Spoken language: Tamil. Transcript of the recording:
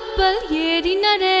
கப்பல் ஏறினரே